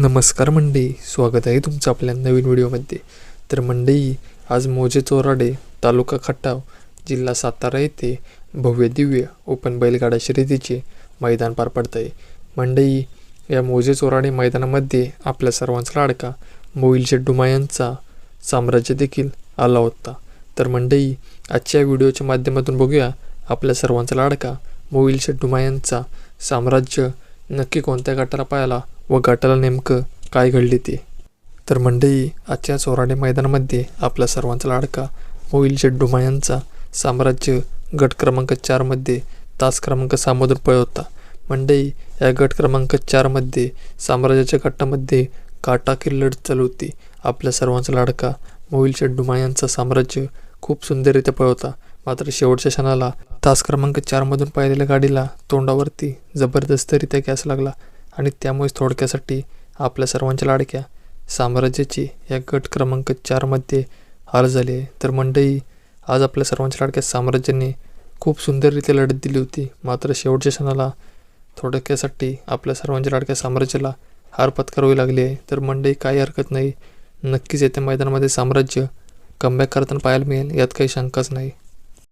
नमस्कार मंडई स्वागत आहे तुमचं आपल्या नवीन व्हिडिओमध्ये. तर मंडई आज मोजे चोराडे तालुका खटाव जिल्हा सातारा येथे भव्य दिव्य ओपन बैलगाडा शर्यतीचे मैदान पार पडत आहे मंडई या मोजे चोराडे मैदानामध्ये आपल्या सर्वांचा लाडका मोईल शेड्डुमा यांचा साम्राज्य देखील आला होता. तर मंडई आजच्या व्हिडिओच्या माध्यमातून बघूया आपल्या सर्वांचा लाडका मोईल शेड्डुमा यांचा साम्राज्य नक्की कोणत्या गटाला पाहायला व गटाला नेमकं काय घडले ते? तर मंडळी आजच्या चोराडे मैदानामध्ये आपला सर्वांचा लाडका मोईल शेड्डुमा यांचा साम्राज्य गट क्रमांक चारमध्ये तास क्रमांक सामोदून पळ होता. मंडई या गट क्रमांक चारमध्ये साम्राज्याच्या गटामध्ये काटाकीर लढत चालू होती. आपल्या सर्वांचा लाडका मोईल शेड्डुमा यांचा साम्राज्य खूप सुंदररित्या पळ होता. मात्र शेवटच्या क्षणाला तास क्रमांक चारमधून पाहिलेल्या गाडीला तोंडावरती जबरदस्तरित्या गॅस लागला. आणि त्यामुळेच थोडक्यासाठी आपल्या सर्वांच्या लाडक्या साम्राज्याची या गट क्रमांक चारमध्ये हार झाली आहे. तर मंडई आज आपल्या सर्वांच्या लाडक्या साम्राज्याने खूप सुंदररित्या लढत दिली होती. मात्र शेवटच्या क्षणाला थोडक्यासाठी आपल्या सर्वांच्या लाडक्या साम्राज्याला हार पत्करावी लागली आहे. तर मंडई काही हरकत नाही. नक्कीच येत्या मैदानामध्ये साम्राज्य कमबॅक करताना पाहायला मिळेल. यात काही शंकाच नाही.